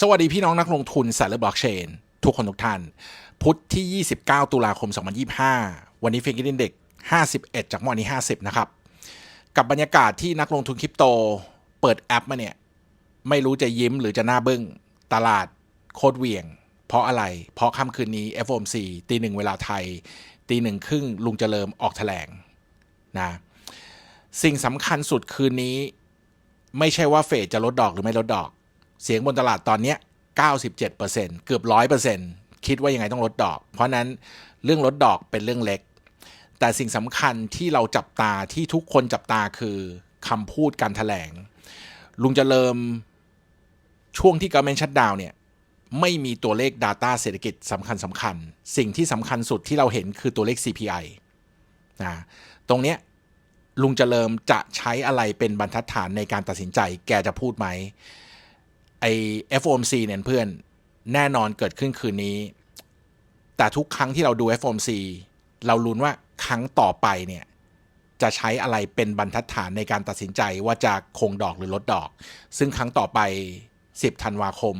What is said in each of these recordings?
สวัสดีพี่น้องนักลงทุนสายเลือบล็อกเชน ทุกคนทุกท่าน พุธที่ 29 ตุลาคม 2025 วันนี้ฟิงกินเด็ก51 จากเมื่อวานนี้ 50 นะครับ กับบรรยากาศที่นักลงทุนคริปโต เปิดแอปมาเนี่ย ไม่รู้จะยิ้มหรือจะหน้าบึ้ง ตลาดโคตรเวียง เพราะอะไร เพราะค่ำคืนนี้ FOMC ตีหนึ่งเวลาไทย ตีหนึ่งครึ่งลุงเจริญออกแถลงนะสิ่งสำคัญสุดคืนนี้ ไม่ใช่ว่าเฟดจะลดดอกหรือไม่ลดดอก เสียงบนตลาดตอนนี้ย97%เกือบ 100%คิดว่ายังไงต้องลดดอก เพราะนั้นเรื่องลดดอกเป็นเรื่องเล็ก แต่สิ่งสำคัญที่เราจับตาที่ทุกคนจับตาคือคำพูดการถแถลง ลุงเจะเริ่มช่วงที่การเมนชัดดาวเนี่ยไม่มีตัวเลข Data เศรษฐกิจสำคัญสำคัญ สิ่งที่สำคัญสุดที่เราเห็นคือตัวเลข CPI นะตรงเนี้ยลุงเจริญจะใช้อะไรเป็นบรรทัดฐานในการตัดสินใจ แกจะพูดไหม ไอ FOMC เนี่ยเพื่อนแน่นอนเกิดขึ้นคืนนี้ แต่ทุกครั้งที่เราดู FOMC เราลุ้นว่าครั้งต่อไปเนี่ยจะใช้อะไรเป็นบรรทัดฐานในการตัดสินใจว่าจะคงดอกหรือลดดอก ซึ่งครั้งต่อไป 10 ธันวาคม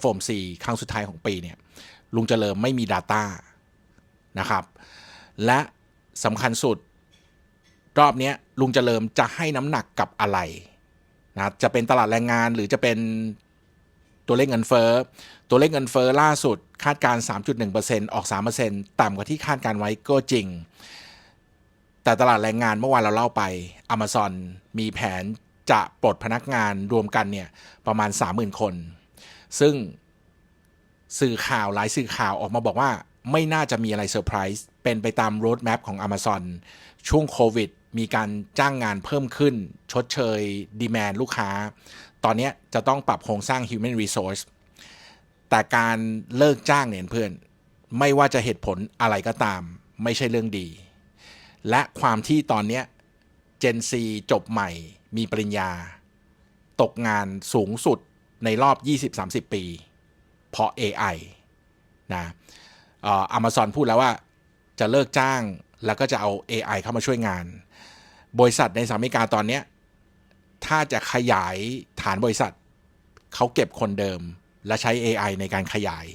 FOMC ครั้งสุดท้ายของปีเนี่ยลุงเจริญไม่มี Data นะครับ และสำคัญสุด รอบนี้ลุงเจริญจะให้น้ำหนักกับอะไร นะจะเป็นตลาดแรงงานหรือจะเป็นตัวเลขเงินเฟ้อตัวเลขเงินเฟ้อล่าสุดคาดการ 3.1%ออก 3%ต่ำกว่าที่คาดการไว้ก็จริง แต่ตลาดแรงงานเมื่อวานเราเล่าไป Amazon มีแผนจะปลดพนักงานรวมกันเนี่ยประมาณ 30,000 คน ซึ่งสื่อข่าวหลายสื่อข่าวออกมาบอกว่า ไม่น่าจะมีอะไรเซอร์ไพรส์เป็นไปตามโรดแมพของ Amazon ช่วงโควิด มีการจ้างงานเพิ่มขึ้น ชดเชยดีแมนลูกค้า ตอนนี้จะต้องปรับโครงสร้าง Human Resource แต่การเลิกจ้างเนี่ยเพื่อน ไม่ว่าจะเหตุผลอะไรก็ตาม ไม่ใช่เรื่องดี และความที่ตอนนี้ย Gen Z จบใหม่มีปริญญา ตกงานสูงสุดในรอบ 20-30 ปี เพราะ AI นะอามาซอนพูดแล้วว่าจะเลิกจ้าง แล้วก็จะเอา AI เข้ามาช่วยงาน บริษัทในสหรัฐอเมริกาตอนนี้ ถ้าจะขยายฐานบริษัท เขาเก็บคนเดิม และใช้ AI ในการขยาย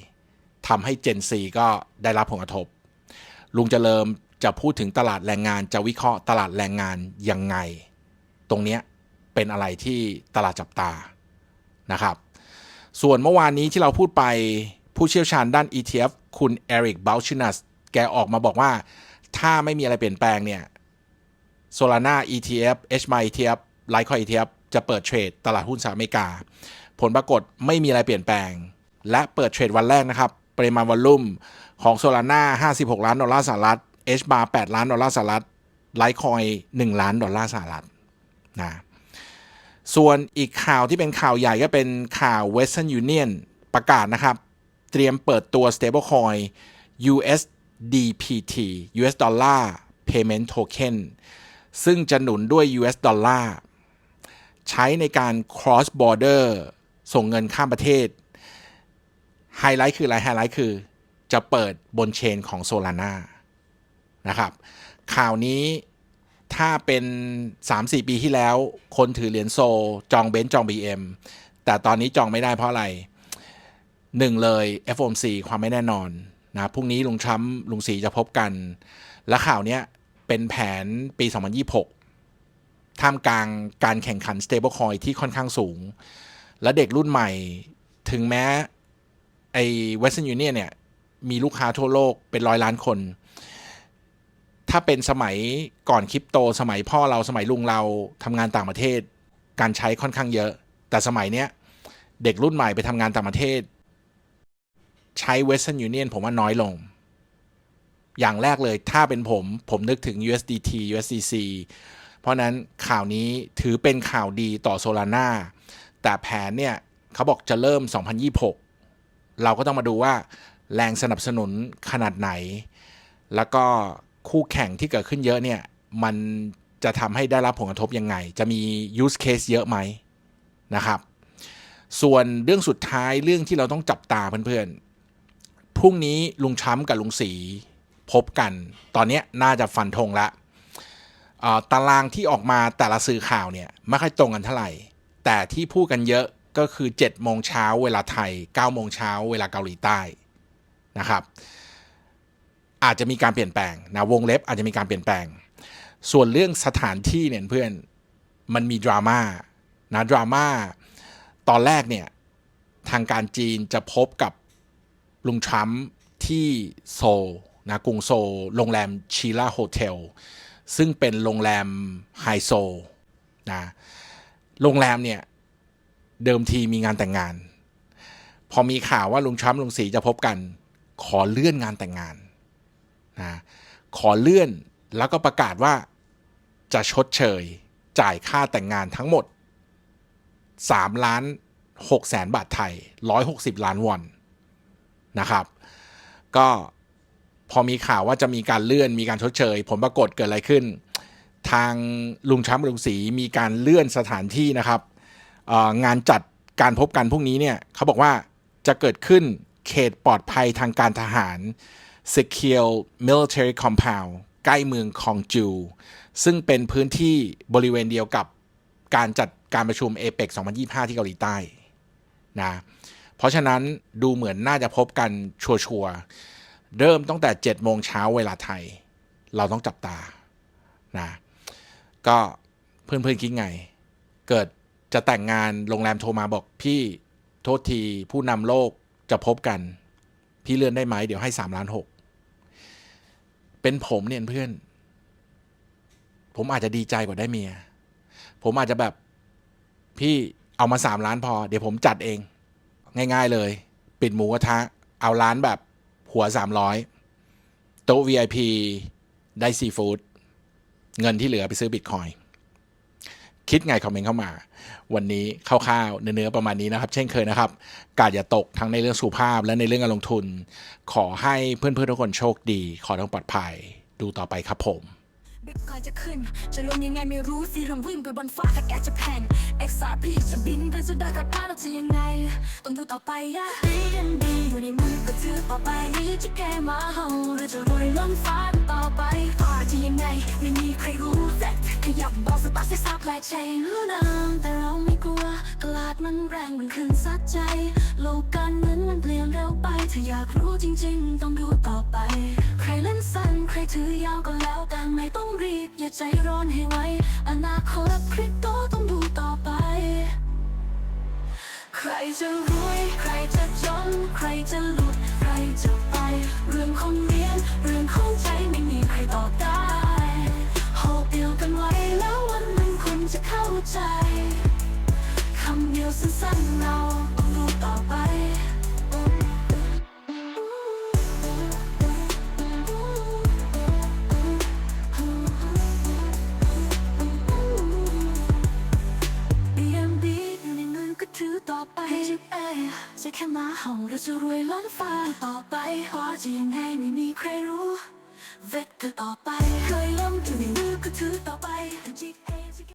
ทำให้ Gen Z ก็ได้รับผลกระทบ ลุงเจริญจะพูดถึงตลาดแรงงานจะวิเคราะห์ตลาดแรงงานยังไง ตรงนี้เป็นอะไรที่ตลาดจับตานะครับ ส่วนเมื่อวานนี้ที่เราพูดไปผู้เชี่ยวชาญด้าน ETF คุณเอริกบลชินัสแกออกมาบอกว่า ถ้าไม่มีอะไรเปลี่ยนแปลงเนี่ย Solana ETF HMI ETF Litecoin ETF จะเปิดเทรดตลาดหุ้นสหรัฐอเมริกา ผลปรากฏไม่มีอะไรเปลี่ยนแปลง และเปิดเทรดวันแรกนะครับ ปริมาณวอลลุ่มของ Solana 56 ล้านดอลลาร์สหรัฐ HBAR 8 ล้านดอลลาร์สหรัฐ Litecoin 1 ล้านดอลลาร์สหรัฐนะส่วนอีกข่าวที่เป็นข่าวใหญ่ก็เป็นข่าว Western Union ประกาศนะครับ เตรียมเปิดตัว stablecoin DPT US Dollar Payment Token ซึ่งจะหนุนด้วย US ดอลลาร์ใช้ในการ cross border ส่งเงินข้ามประเทศ ไฮไลท์คืออะไร ไฮไลท์คือจะเปิดบนเชนของ Solana นะครับ ข่าวนี้ถ้าเป็น 3-4 ปีที่แล้ว คนถือเหรียญโซ จองเบนซ์จอง BM แต่ตอนนี้จองไม่ได้เพราะอะไรหนึ่งเลย FOMC ความไม่แน่นอน นะพรุ่งนี้ลุงทรัมป์ลุงสีจะพบกัน และข่าวเนี้ยเป็นแผนปี 2026 ท่ามกลางการแข่งขัน stablecoin ที่ค่อนข้างสูง และเด็กรุ่นใหม่ถึงแม้ไอ้ Western Union เนี่ย มีลูกค้าทั่วโลกเป็นร้อยล้านคน ถ้าเป็นสมัยก่อนคริปโต สมัยพ่อเราสมัยลุงเราทำงานต่างประเทศ การใช้ค่อนข้างเยอะ แต่สมัยเนี้ยเด็กรุ่นใหม่ไปทำงานต่างประเทศ ใช้ Western Union ผมว่าน้อยลง อย่างแรกเลยถ้าเป็นผมผมนึกถึง USDT USDC เพราะนั้นข่าวนี้ถือเป็นข่าวดีต่อ Solana แต่แผนเนี่ยเขาบอกจะเริ่ม 2026 เราก็ต้องมาดูว่าแรงสนับสนุนขนาดไหน แล้วก็คู่แข่งที่เกิดขึ้นเยอะเนี่ย มันจะทำให้ได้รับผลกระทบยังไง จะมี use case เยอะไหมนะครับ ส่วนเรื่องสุดท้ายเรื่องที่เราต้องจับตาเพื่อนๆ รุ่งนี้ลุงช้ำกับลุงสีพบกัน ตอนนี้น่าจะฟันธงละตารางที่ออกมาแต่ละสื่อข่าวเนี่ยไม่ค่อยตรงกันเท่าไหร่ แต่ที่พูดกันเยอะก็คือ7โมงเช้าเวลาไทย9โมงเช้าเวลาเกาหลีใต้นะครับ อาจจะมีการเปลี่ยนแปลงนะวงเล็บอาจจะมีการเปลี่ยนแปลง ส่วนเรื่องสถานที่เนี่ยเพื่อนมันมีดราม่านะดราม่าตอนแรกเนี่ยทางการจีนจะพบกับ ลุงทรัมป์ที่โซลนะกรุงโซลโรงแรมชีล่าโฮเทลซึ่งเป็นโรงแรมไฮโซนะโรงแรมเนี่ย เดิมทีมีงานแต่งงาน พอมีข่าวว่าลุงทรัมป์ลุงสีจะพบกัน ขอเลื่อนงานแต่งงานนะขอเลื่อนแล้วก็ประกาศว่าจะชดเชย จ่ายค่าแต่งงานทั้งหมด 3 ล้าน6แสนบาทไทย 160 ล้านวอน นะครับ ก็พอมีข่าวว่าจะมีการเลื่อนมีการชดเชย ผลปรากฏเกิดอะไรขึ้น ทางลุงช้ำลุงศรีมีการเลื่อนสถานที่นะครับงานจัดการพบกันพวกนี้เนี่ยเขาบอกว่าจะเกิดขึ้นเขตปลอดภัยทางการทหาร Secure Military Compound ใกล้เมืองคองจู ซึ่งเป็นพื้นที่บริเวณเดียวกับการจัดการประชุมเอเปก2025 ที่เกาหลีใต้นะ เพราะฉะนั้นดูเหมือนน่าจะพบกันชัวร์ๆเริ่มตั้งแต่7โมงเช้าเวลาไทย เราต้องจับตานะก็เพื่อนๆคิดไง เกิดจะแต่งงานโรงแรมโทรมาบอกพี่โทษทีผู้นำโลกจะพบกัน พี่เลื่อนได้ไหมเดี๋ยวให้สามล้านหกเป็นผมเนี่ยเพื่อน ผมอาจจะดีใจกว่าได้เมีย ผมอาจจะแบบพี่เอามาสามล้านพอ เดี๋ยวผมจัดเอง ง่าย ๆ เลย ปิดหมูกระทะ เอาร้านแบบหัวสามร้อยโต๊ะ VIP ได้ซีฟู้ดเงินที่เหลือไปซื้อบิตคอยคิดไงคอมเมนต์เข้ามา วันนี้คร่าวๆเนื้อๆประมาณนี้นะครับ เช่นเคยนะครับ กาดอย่าตกทั้งในเรื่องสุขภาพและในเรื่องการลงทุน ขอให้เพื่อนๆทุกคนโชคดี ขอต้องปลอดภัย ดูต่อไปครับผม บิตคอยจะขึ้น จะลงยังไงไม่รู้สิเริ่มวิ่งไปบนฟ้าถ้าแกจะแพน XRP จะบินไปสุดดอยกับพาเราจะยังไง ต้องดูต่อไปอะ BNB อยู่ในมือก็ถือต่อไปนี่จะแกมาเฮาเราจะรวยล้นฟ้าต่อไปพอจะยังไง ไม่มีใครรู้แต่ขยับบอกสตาร์ทให้ซับแลกใช้รู้นามแต่เราไม่กลัวตลาดมันแรงมันขึ้นซัดใจ โลกการเงินมันเปลี่ยนเร็วไป ถ้าอยากรู้จริง ๆ ต้องดูต่อไป ใครเล่นสั้นใครถือยาวก็แล้วแต่ไม่ รีบ อย่าใจร้อนให้ไว อนาคตคริปโตต้องดูต่อไป ใครจะรวย ใครจะจน ใครจะหลุด ใครจะไป เรื่องของเรียน เรื่องของใจไม่มีใครตอบได้โหบเดียวกันไว้แล้ววันหนึ่งคุณจะเข้าใจ คำเดียวสั้นๆเราต้องดูต่อไป อไปเอจะแค่มาห้องเราจะรวยล้นฟ้าต่อไปพอจะยังไงไม่มีใครรู้ เวทเธอต่อไปเคยล้มถึงมือก็ถือต่อไปจิ้